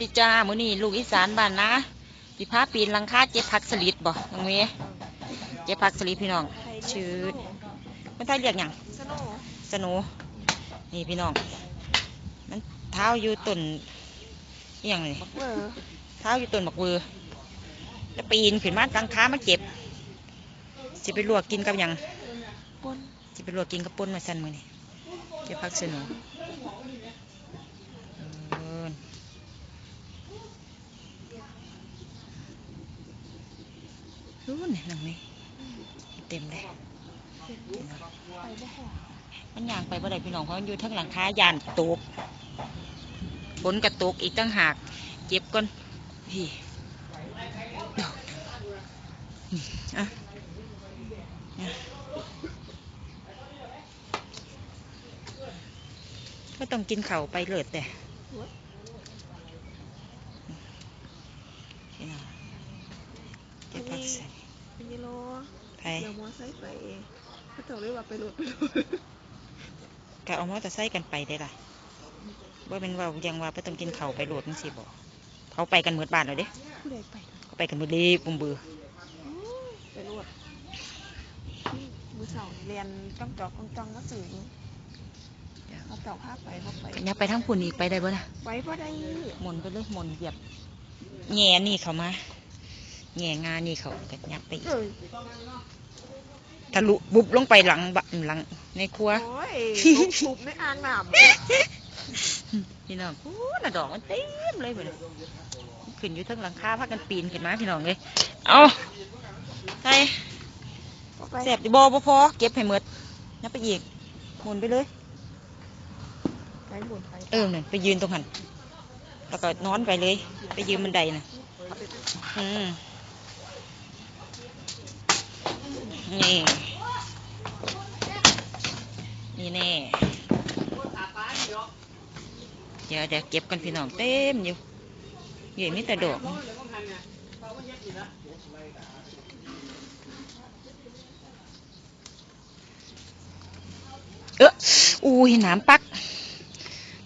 ดีจ้ามื้อนี้ลูกอีสานบ้านนะสิพาปีนหลังคาเจ็บผักสลิดบ่น้องเมย์เจ็บผักสลิดพี่น้อง ชื่อมันไทยเรียกหยังสโนว์สนูนี่พี่น้อง มันเท้าอยู่ต้นอหย่างนี่เวอร์เท้าอยู่ต้นบักเวอร์แล้วปีนขึ้นมาหลังคามาเจ็บสิไปลวกกินกับหยังปนสิไปลวกกินกับป่นมาสั่นมื้อนี้เจ็บผักสนูเอิ้น รู้นี่น้องเมย์เต็มเลยมันย่างไปบ่ได้พี่น้องเพราะมันอยู่ทั้งหลังคายานตกฝนกระตกอีกตั้งหากเจ็บก่อนพี่อะก็ต้องกินเข่าไปเลิศแต่พี่น้อง เจ็บพักใส่เป็นยิโลไปเดี๋ยวมอไซค์ไปเขาจะเรียกว่าไปรถไปรถก็เอามอเตอร์ไซค์กันไปได้ล่ะว่าเป็นว่ายังว่าไปต้องกินเข่าวไปโหลดจังสิบอกเขาไปกันหมดบ้านแล้วเด้ผู้ใดไปเขาไปกันหมดเลยปุ่มเบือโอ้ยไปรถมือเสาเรียนจ้องจอกจ้องจ้องก็สื่ออยู่เขาเต่าภาพไปเขาไปอย่าไปทั้งพุ่นอีกไปได้บ่ล่ะไว้พอได้ หมุนไปเลยหมุนเหยียบแง่นี่เขามา แง่งานี่เขาก็ยับไปอีกเอ้ยทะลุบุบลงไปหลังบะหลัง ในครัวโอ้ยลุกปุบในอ่างน้ำพี่น้องโอ้น่ะดอกมันเต็มเลยเพื่อนขึ้นอยู่เทั้งหลังคาพากันปีนขึ้นมาพี่น้องเลยเอาใส่ไปแสบดิบอบ่พอเก็บให้หมดนับไปอีกหมุนไปเลยไปหมุนไปเออนั่นไปยืนตรงหันแล้วก็นอนไปเลย ไปยืนบันไดน่ะเอาไปอืม นี่ นี่แน่ เดี๋ยวเดี๋ยวเก็บกันพี่น้องเต็มอยู่เยื่อมีแต่ดอกเอออุ้ยน้ำปัก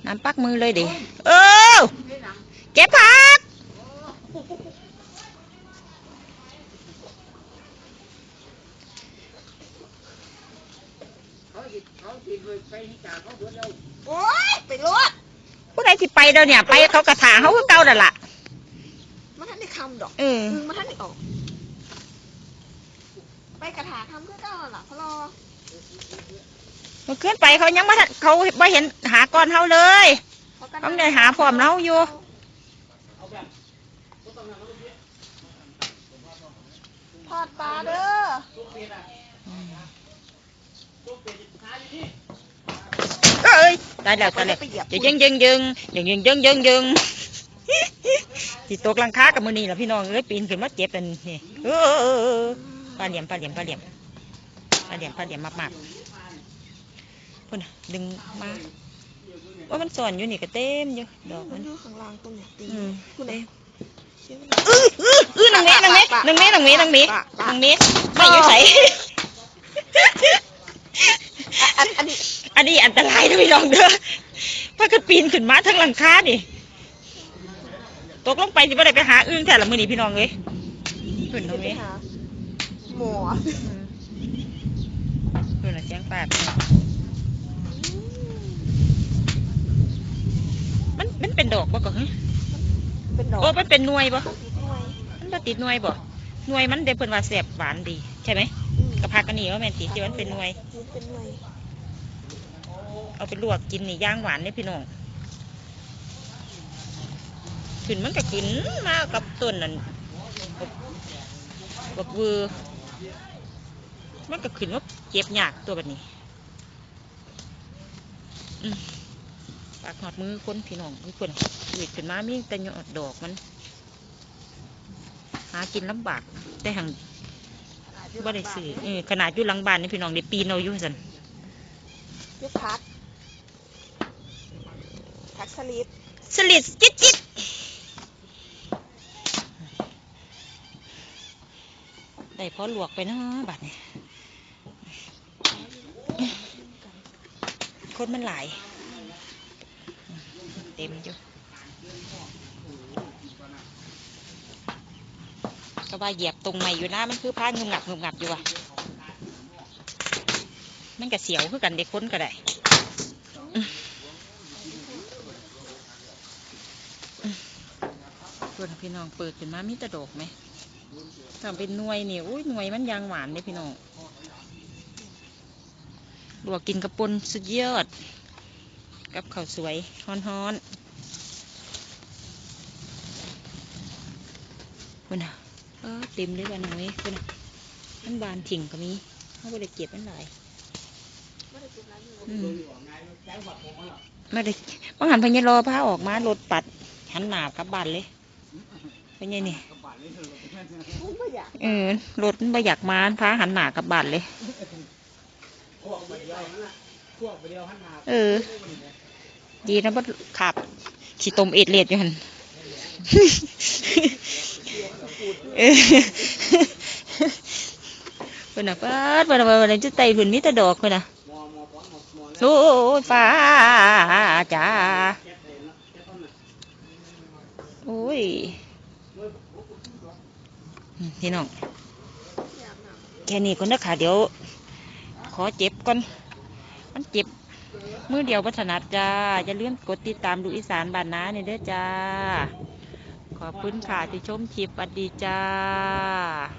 น้ำปักมือเลยดิ เออเก็บผัก โอ้ยไปรถผู้ใดสิไปเดี๋ยวเนี่ย ไปเขากระถางเขาคือเก่านั่นล่ะมันท่านได้คำดอกเอออืมมันท่านได้ออก ไปกระถาคำคือเก่าล่ะเพราะรอเมื่อคืนไปเขายังไม่เขาไม่เห็นหาก่อนเขาเลยเขาก็ต้องได้หาพร้อมเราอยู่ทอดปลาเด้อเอ้ยตายแล้วตายแล้วอย่ายิงยิงยิงยิงยิงยิงยิงยิงที่ตกลังค้ากับมือนี่แหละพี่น้องเอ้ยปีนขึ้นมาเจ็บเป็นนี่ยปลาเหลี่ยมปลาเหลี่ยมปลาเหลี่ยมปลาเหลี่ยมปลาเหลี่ยมมากๆเพื่อนดึงมาว่ามันสอนอยู่นี่ก็เต็มอยู่ดอกมันอยู่ข้างล่างตรงนี้ตีคุณเอ๋เออเออเอองเมนังเมนังเมนังเมนังเมนังเมไม่ยุ่ใส่อันนี้ อันนี้อันตรายนะพี่น้องเด้อพากันปีนขึ้นมาทั้งหลังคาดิตกลงไปสิบ่ได้ไปหาอึ้งแต่ละมือนี่พี่น้องเอ้ยขึ้นตรงไปนี้หาหมอขึ้นละเสียงปาดมันมันเป็นดอกบ่ก็ฮะเป็นดอกโอ้มันเป็นหน่วยบ่ติดหน่วยมันบ่ติดหน่วยบ่หน่วยมันเดี๋ยวเพิ่นว่าแซ่บหวานดีใช่ไหมอืมกระพักกันนี่ว่าแม่นติที่มันเป็นหน่วยมันเป็นหน่วย เอาไปลวกกินนี่ย่างหวานเนี่ยพี่น้องขึ้นมันก็ขึ้นมากับต้นนั่นบักบักเวอร์มันก็ขึ้นว่าเจ็บยากตัวแบบนี้อืมปากหอดมือคนพี่น้องมีคนหยิบขึ้นมามีแต่ยอดดอกมัน หากินลำบากแต่หังบ่ได้ซื้อขนาดอยู่หลังบ้านนี่พี่น้องได้ปีนเอาอยู่สันยุคพัก สลิดสลิดจิ๊ดจิ๊ดได้พอลวกไปนะบัดนี้คนมันหลาย เต็มอยู่ก็ว่าเหยียบตรงใหม่อยู่นะมันคือพ้างึมงับงึมงับอยู่วะมันกระเสียวคือกันเด็กค้นก็ได้ นพี่น้องเปิดขึ้นมามีตะดกไหมถ้าเป็นหน่วยเนี่ยอุ้ยหน่วยมันยางหวานเลยพี่น้องลวกกินกระปุนสุดยอด กับข้าวสวยฮ้อนๆคุณน่ะเออเต็มเลยวันหน่อยคุณน่ะมันบานถิ่งก็มีเขาไม่ได้เก็บมันหลายไม่ได้บางหันพญารอพาออกมารถปัดหันหนากับบ้านเลย พญานี่ไม่อยากเออรถมันไม่อยากมาพาหันหนากลับบ้านเลยเออ ดีนะว่าขับขี่ตมเอ็ดเลียดอยู่หันเออเพิ่นน่ะเปิดเพิ่นน่ะเพิ่นน่ะจะไต่เพิ่นมีแต่ดอกเพิ่นน่ะโอ้ยฟ้าจ้าโอ้ ยพี่น้องแค่นี้ก็นะค่ะเดี๋ยว ขอเจ็บก่อนมันเจ็บมือเดียวพัฒนาจ้าอย่าลืมกดติดตามดูอีสานบ้านนาเนี่ยเด้อจ้า ขอบคุณค่ะที่ชมคลิปสวัสดีจ้า